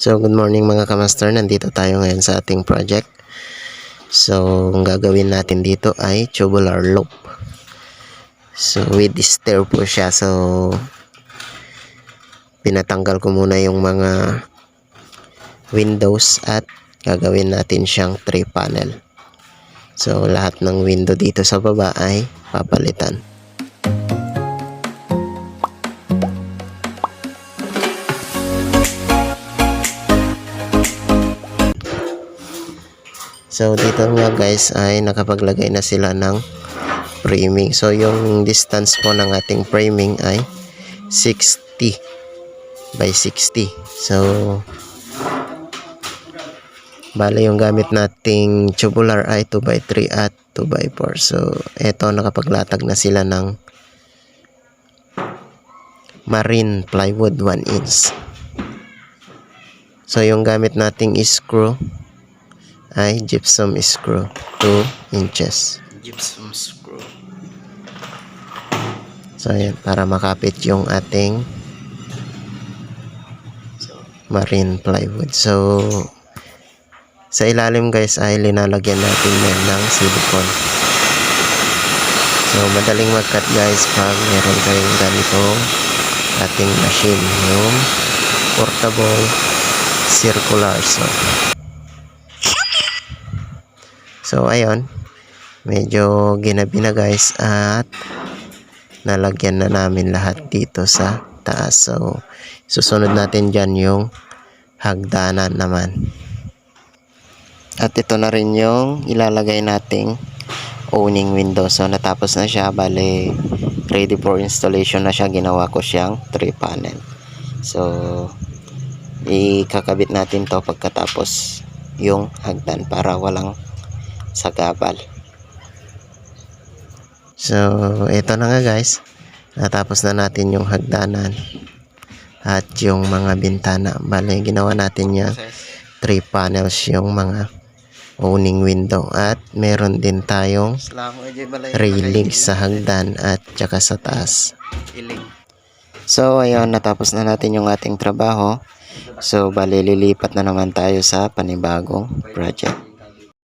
So, good morning mga kamaster. Nandito tayo ngayon sa ating project. So, ang gagawin natin dito ay tubular loop. So, with stair po siya. So, pinatanggal ko muna yung mga windows at gagawin natin siyang 3 panel. So, lahat ng window dito sa baba ay papalitan. So dito nga guys ay nakapaglagay na sila ng framing. So yung distance po ng ating framing ay 60 by 60. So bale yung gamit nating tubular ay 2 by 3 at 2 by 4. So eto nakapaglatag na sila ng marine plywood 1 inch. So yung gamit nating screw ay gypsum screw 2 inches. Gypsum screw. So ayan para makapit yung ating marine plywood. So sa ilalim guys ay linalagyan natin yan ng silicone. So madaling mag cut guys pag meron kayong ganitong ating machine yung portable circular saw So, ayun. Medyo ginabi na guys at nalagyan na namin lahat dito sa taas. So, susunod natin dyan yung hagdanan naman. At ito na rin yung ilalagay nating owning window. So, natapos na siya. Bale, ready for installation na siya. Ginawa ko siyang 3 panel. So, ikakabit natin to pagkatapos yung hagdan para walang sagabal. So, ito na nga guys. Natapos na natin yung hagdanan at yung mga bintana. Bale, ginawa natin yung 3 panels yung mga owning window at meron din tayong railing sa hagdan at tsaka sa taas. So, ayun, natapos na natin yung ating trabaho. So, bali, lilipat na naman tayo sa panibagong project.